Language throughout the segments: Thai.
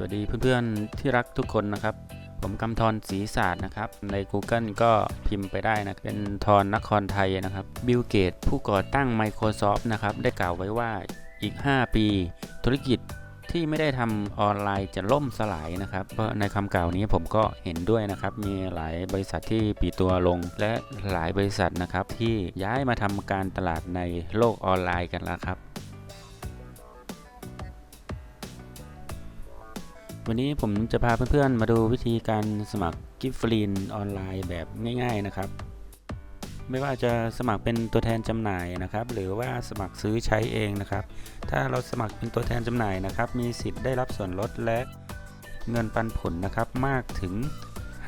วัสดีเพื่อนๆที่รักทุกคนนะครับ ผมกำธรศรีศาสตร์นะครับ ใน Google ก็พิมพ์ไปได้นะ เป็นทรนครไทยนะครับ บิลเกตผู้ก่อตั้ง Microsoft นะครับ ได้กล่าวไว้ว่าอีก 5 ปี ธุรกิจที่ไม่ได้ทำออนไลน์จะล่มสลายนะครับ เพราะในคำกล่าวนี้ผมก็เห็นด้วยนะครับ มีหลายบริษัทที่ปิดตัวลง และหลายบริษัทนะครับที่ย้ายมาทำการตลาดในโลกออนไลน์กันแล้วครับ วันนี้ผมจะพาเพื่อนๆ มาดูวิธีการสมัครกิฟต์ฟรีนออนไลน์แบบง่าย ๆนะครับ ไม่ว่าจะสมัครเป็นตัวแทนจำหน่ายนะครับ หรือว่าสมัครซื้อใช้เองนะครับ ถ้าเราสมัครเป็นตัวแทนจำหน่ายนะครับ มีสิทธิ์ได้รับส่วนลดและเงินปันผลนะครับมากถึง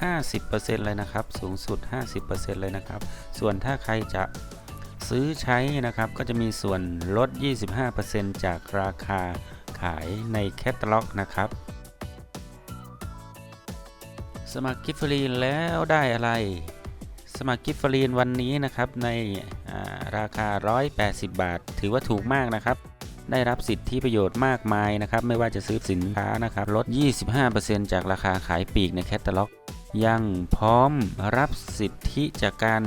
50%เลยนะครับ สูงสุด 50%เลยนะครับ ส่วนถ้าใครจะซื้อใช้นะครับก็จะมีส่วนลด 25%จากราคาขายในแคตตาล็อกนะครับ สมัครกิฟฟรีนแล้วได้อะไร สมัครกิฟฟรีนวันนี้นะครับในราคา 180 บาท ถือว่าถูกมากนะครับ ได้รับสิทธิประโยชน์มากมายนะครับ ไม่ว่าจะซื้อสินค้านะครับลด 25%จากราคาขายปีกในแคตตาล็อก ยังพร้อมรับสิทธิจากการ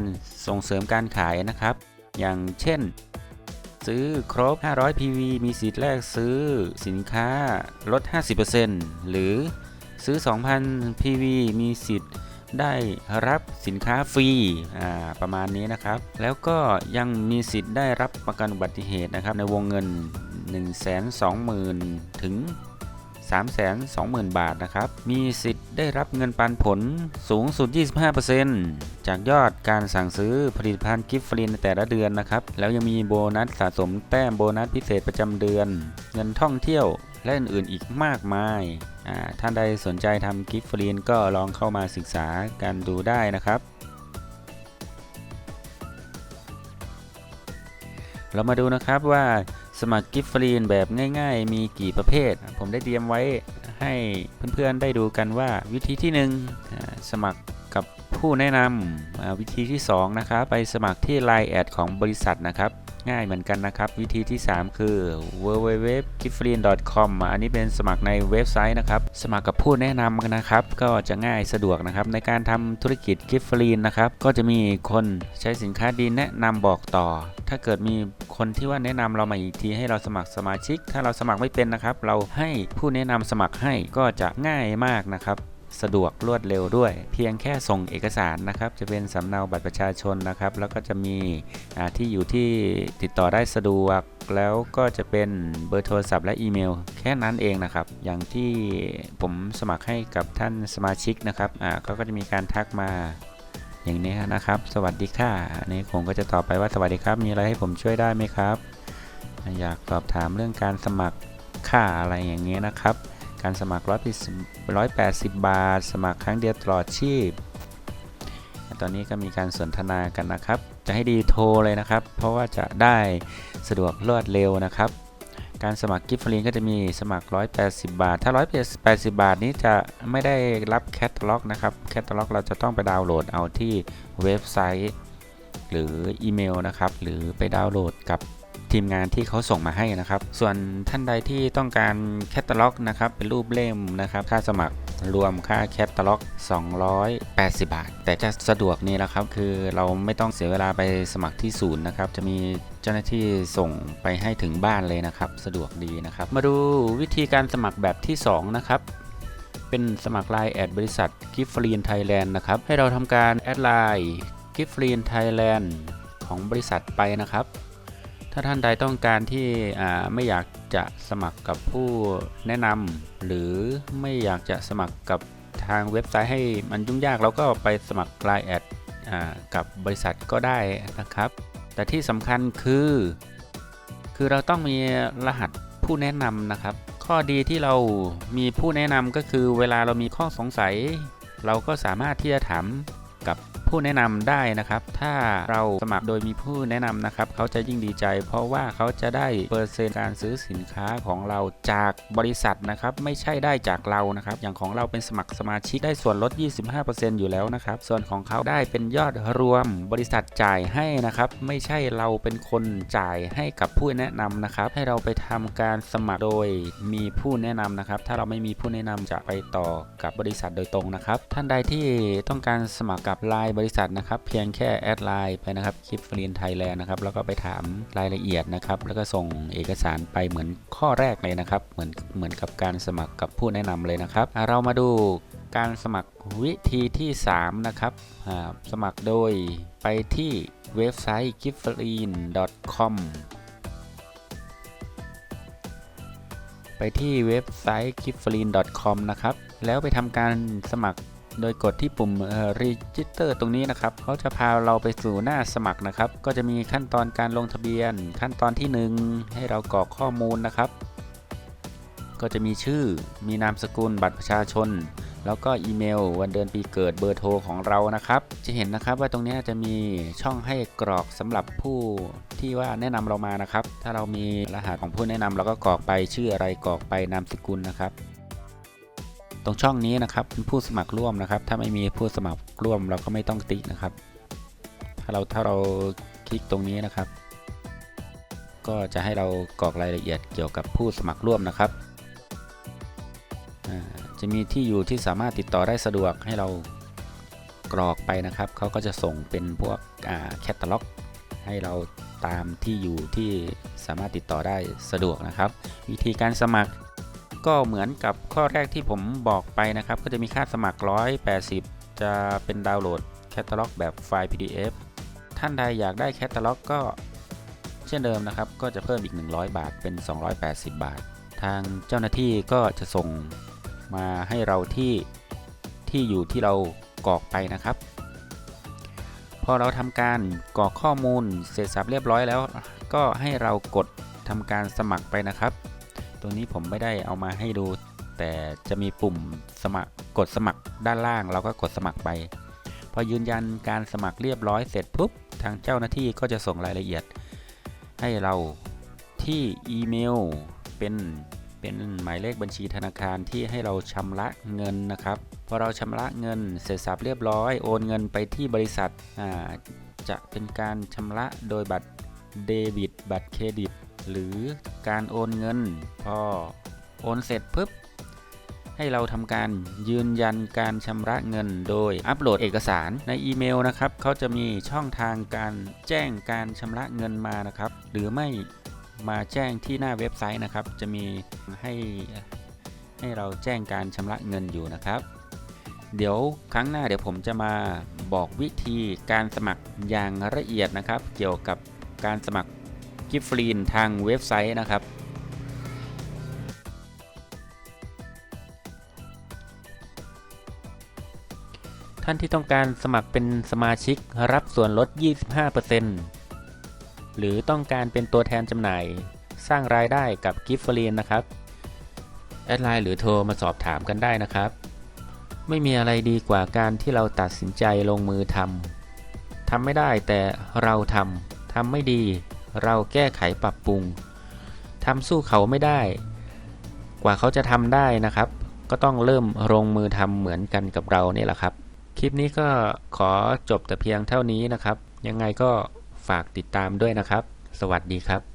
ส่งเสริมการขายนะครับ อย่างเช่น ซื้อครบ 500 PV มีสิทธิ์แรกซื้อสินค้าลด 50%หรือ ซื้อ 2,000 PV มีสิทธิ์ได้รับสินค้าฟรีอ่าประมาณนี้นะครับ แล้วก็ยังมีสิทธิ์ได้รับประกันอุบัติเหตุนะครับ ในวงเงิน 120,000 ถึง 320,000 บาทนะครับ มีสิทธิ์ได้รับเงินปันผลสูงสุด 25%จากยอดการสั่งซื้อผลิตภัณฑ์กิฟต์ฟรีในแต่ละเดือนนะครับ แล้วยังมีโบนัสสะสมแต้มโบนัสพิเศษประจำเดือน เงินท่องเที่ยวและอื่นๆอีกมากมาย ท่านใดสนใจทำกิฟต์ฟรีนก็ลองเข้ามาศึกษากันดูได้นะครับ เรามาดูนะครับว่าสมัครกิฟต์ฟรีนแบบง่ายๆ มีกี่ประเภท ผมได้เตรียมไว้ให้เพื่อนๆได้ดูกันว่าวิธีที่ 1 สมัครกับผู้แนะนำวิธีที่ 2 นะครับ ไปสมัครที่ Line แอดของบริษัทนะครับ ง่ายเหมือนกันนะครับ วิธีที่ 3 คือ www.giftfree.com อันนี้เป็นสมัครในเว็บไซต์นะครับ สมัครกับผู้แนะนำนะครับ ก็จะง่ายสะดวกนะครับ ในการทำธุรกิจกิฟต์ฟรีนะครับ ก็จะมีคนใช้สินค้าดีแนะนำบอกต่อ ถ้าเกิดมีคนที่ว่าแนะนำเรามาอีกทีให้เราสมัครสมาชิก ถ้าเราสมัครไม่เป็นนะครับ เราให้ผู้แนะนำสมัครให้ก็จะง่ายมากนะครับ สะดวกรวดเร็วด้วย เพียงแค่ส่งเอกสารนะครับ จะเป็นสำเนาบัตรประชาชนนะครับ แล้วก็จะมีที่อยู่ที่ติดต่อได้สะดวกแล้วก็จะเป็นเบอร์โทรศัพท์และอีเมล แค่นั้นเองนะครับ อย่างที่ผมสมัครให้กับท่านสมาชิกนะครับอ่าเขาก็จะมีการทักมาอย่างนี้นะครับ สวัสดีค่ะอันนี้ผมก็จะตอบไปว่าสวัสดีครับ มีอะไรให้ผมช่วยได้ไหมครับ อยากสอบถามเรื่องการสมัครค่าอะไรอย่างเงี้ยนะครับ การสมัคร 180 บาท สมัครครั้งเดียวตลอดชีพ ตอนนี้ก็มีการสนทนากันนะครับ จะให้ดีโทรเลยนะครับ เพราะว่าจะได้สะดวกรวดเร็วนะครับ การสมัครกิฟต์ฟรีก็จะมีสมัคร 180 บาท ถ้า 180 บาทนี้จะไม่ได้รับแคตตาล็อกนะครับ แคตตาล็อกเราจะต้องไปดาวน์โหลดเอาที่เว็บไซต์ หรืออีเมลนะครับ หรือไปดาวน์โหลดกับ ทีมงานที่เขาส่งมาให้นะครับ ส่วนท่านใดที่ต้องการแคตตาล็อกนะครับเป็นรูปเล่มนะครับค่าสมัครรวมค่าแคตตาล็อก 280 บาท แต่จะสะดวกนี่แหละครับ คือเราไม่ต้องเสียเวลาไปสมัครที่ศูนย์นะครับ จะมีเจ้าหน้าที่ส่งไปให้ถึงบ้านเลยนะครับ สะดวกดีนะครับ มาดูวิธีการสมัครแบบที่ 2 นะครับ เป็นสมัครไลน์แอดบริษัทกิฟฟรีนไทยแลนด์นะครับ ให้เราทำการแอดไลน์กิฟฟรีนไทยแลนด์ของบริษัทไปนะครับ ถ้าท่านใดต้องการที่ไม่อยากจะสมัครกับผู้แนะนำหรือไม่อยากจะสมัครกับทางเว็บไซต์ให้มันยุ่งยากเราก็ไปสมัครไลน์แอดกับบริษัทก็ได้นะครับ แต่ที่สำคัญคือ คือเราต้องมีรหัสผู้แนะนำนะครับ ข้อดีที่เรามีผู้แนะนำก็คือเวลาเรามีข้อสงสัย เราก็สามารถที่จะถามกับ ผู้แนะนำได้นะครับ ถ้าเราสมัครโดยมีผู้แนะนำนะครับเขาจะยิ่งดีใจ เพราะว่าเขาจะได้เปอร์เซ็นต์การซื้อสินค้าของเราจากบริษัทนะครับไม่ใช่ได้จากเรานะครับ อย่างของเราเป็นสมัครสมาชิกได้ส่วนลด 25%อยู่แล้วนะครับ ส่วนของเขาได้เป็นยอดรวมบริษัทจ่ายให้นะครับ ไม่ใช่เราเป็นคนจ่ายให้กับผู้แนะนำนะครับ ให้เราไปทำการสมัครโดยมีผู้แนะนำนะครับ ถ้าเราไม่มีผู้แนะนำจะไปต่อกับบริษัทโดยตรงนะครับ ท่านใดที่ต้องการสมัครกับไลน์บริษัทนะครับ เพียงแค่แอดไลน์ไปนะครับคลิปฟรีนไทยแลนด์นะครับแล้วก็ไปถามรายละเอียดนะครับ แล้วก็ส่งเอกสารไปเหมือนข้อแรกเลยนะครับ เหมือนเหมือนกับการสมัครกับผู้แนะนำเลยนะครับ เรามาดูการสมัครวิธีที่ 3 นะครับสมัครโดยไปที่เว็บไซต์ g i f f e r i n c o m ไปที่เว็บไซต์ g i f f e r i n c o m นะครับ แล้วไปทำการสมัคร โดยกดที่ปุ่ม register ตรงนี้นะครับเขาจะพาเราไปสู่หน้าสมัครนะครับ ก็จะมีขั้นตอนการลงทะเบียน ขั้นตอนที่ 1 ให้เรากรอกข้อมูลนะครับ ก็จะมีชื่อ มีนามสกุล บัตรประชาชน แล้วก็อีเมล วันเดือนปีเกิดเบอร์โทรของเรานะครับ จะเห็นนะครับว่าตรงนี้จะมีช่องให้กรอกสำหรับผู้ที่ว่าแนะนำเรามานะครับ ถ้าเรามีรหัสของผู้แนะนำเราก็กรอกไปชื่ออะไรกรอกไปนามสกุลนะครับ ตรงช่องนี้นะครับเป็นผู้สมัครร่วมนะครับ ถ้าไม่มีผู้สมัครร่วมเราก็ไม่ต้องติ๊กนะครับ ถ้าเราถ้าเราคลิกตรงนี้นะครับ ก็จะให้เรากรอกรายละเอียดเกี่ยวกับผู้สมัครร่วมนะครับจะมีที่อยู่ที่สามารถติดต่อได้สะดวกให้เรากรอกไปนะครับเขาก็จะส่งเป็นพวกแคตตาล็อก ให้เราตามที่อยู่ที่สามารถติดต่อได้สะดวกนะครับ วิธีการสมัคร ก็เหมือนกับข้อแรกที่ผมบอกไปนะครับ ก็จะมีค่าสมัคร 180 จะเป็นดาวน์โหลดแคตตาล็อกแบบไฟล์ PDF ท่านใดอยากได้แคตตาล็อกก็เช่นเดิมนะครับ ก็จะเพิ่มอีก 100 บาทเป็น 280 บาท ทางเจ้าหน้าที่ก็จะส่งมาให้เราที่ที่อยู่ที่เรากรอกไปนะครับ พอเราทำการกรอกข้อมูลเสร็จสับเรียบร้อยแล้ว ก็ให้เรากดทำการสมัครไปนะครับ ตรงนี้ผมไม่ได้เอามาให้ดู แต่จะมีปุ่มสมัครกดสมัครด้านล่าง เราก็กดสมัครไป พอยืนยันการสมัครเรียบร้อยเสร็จปุ๊บ ทางเจ้าหน้าที่ก็จะส่งรายละเอียด ให้เราที่อีเมลเป็นเป็นหมายเลขบัญชีธนาคารที่ให้เราชำระเงินนะครับพอเราชำระเงินเสร็จสับเรียบร้อยโอนเงินไปที่บริษัทจะเป็นการชำระโดยบัตรเดบิตบัตรเครดิต หรือการโอนเงิน พอโอนเสร็จปุ๊บให้เราทำการยืนยันการชำระเงิน โดยอัปโหลดเอกสารในอีเมลนะครับเขาจะมีช่องทางการแจ้งการชำระเงินมานะครับ หรือไม่มาแจ้งที่หน้าเว็บไซต์นะครับ จะมีให้ให้เราแจ้งการชำระเงินอยู่นะครับ เดี๋ยวครั้งหน้าเดี๋ยวผมจะมาบอกวิธีการสมัครอย่างละเอียดนะครับ เกี่ยวกับการสมัคร กิฟฟรีนทางเว็บไซต์นะครับ ท่านที่ต้องการสมัครเป็นสมาชิกรับส่วนลด 25%หรือต้องการเป็นตัวแทนจำหน่าย สร้างรายได้กับกิฟฟรีนนะครับ แอดไลน์หรือโทรมาสอบถามกันได้นะครับ ไม่มีอะไรดีกว่าการที่เราตัดสินใจลงมือทำทำไม่ได้แต่เราทำทำไม่ดี เราแก้ไขปรับปรุงทำสู้เขาไม่ได้ กว่าเขาจะทำได้นะครับ ก็ต้องเริ่มลงมือทำเหมือนกันกับเราเนี่ยแหละครับ คลิปนี้ก็ขอจบแต่เพียงเท่านี้นะครับ ยังไงก็ฝากติดตามด้วยนะครับ สวัสดีครับ